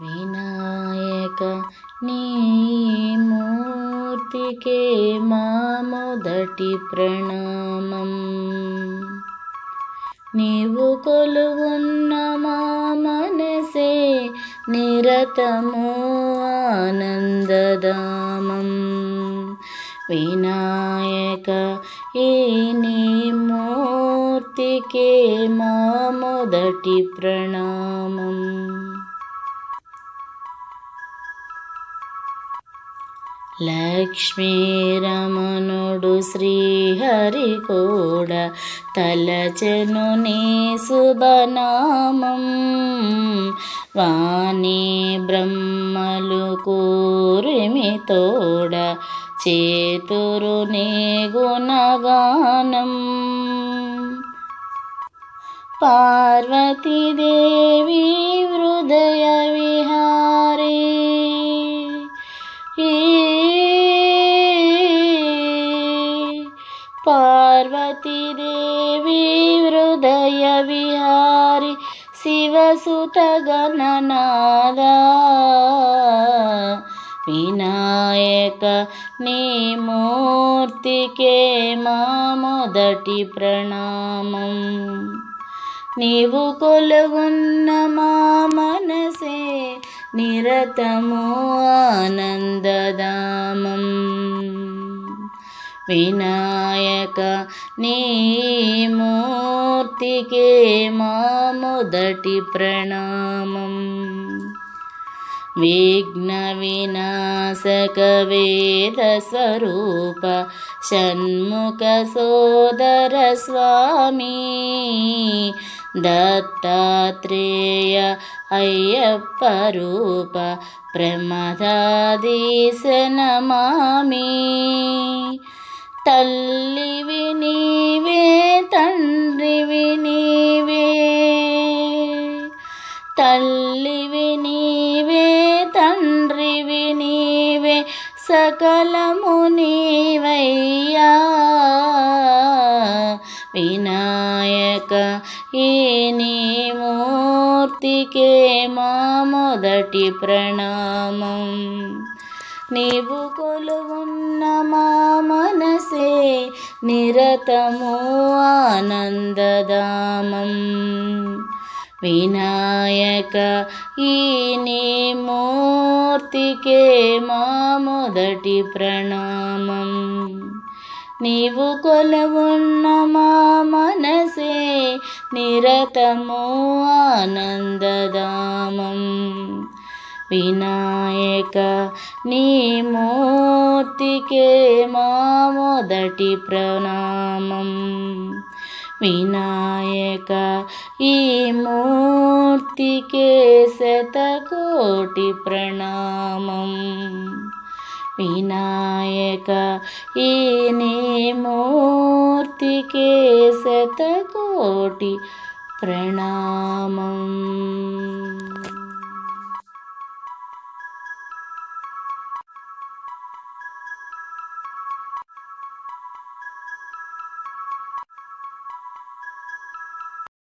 వినాయక నీ మూర్తికే మా మొదటి ప్రణామం. నీవు కొలువున్న మా మనసే నిరతము ఆనందదామం వినాయక ఈ నీ మూర్తికే మా మొదటి ప్రణామం. లక్ష్మీరమణుడు శ్రీహరి కూడా తలచెను నీ శుభనామం. వాణి బ్రహ్మలు కూరిమి తోడ చేతురు నీ గుణగానం పార్వతీదేవి హృదయ విహార పార్వతీదేవి హృదయ విహారి శివసుత గణనాద వినాయక నీ మూర్తికే మా మొదటి ప్రణామం నీవు కొలుగున్న మా మనసే నిరతము ఆనందదామం వినాయక నీ మూర్తికే మా మొదటి ప్రణామం విఘ్న వినాశక వేద స్వరూప షణ్ముఖ సోదర తల్లివి నీవే తండ్రివి నీవే. తల్లివి నీవే తండ్రివి నీవే సకలము నీవయ్యా. వినాయక ఈ నీ మూర్తికే మా మొదటి ప్రణామం. నీవు కొలువున్న మామ మనసే నిరతము ఆనందదామం వినాయక ఈ నీ మూర్తికే మా మొదటి ప్రణామం. నీవు కొలవున్న మా మనసే నిరతము ఆనందదామం వినాయక నీ మూర్తికే మా మొదటి ప్రణామం. వినాయక ఈ మూర్తికే శతకోటి ప్రణామం. వినాయక ఈ నీ మూర్తికే శతకోటి ప్రణామం.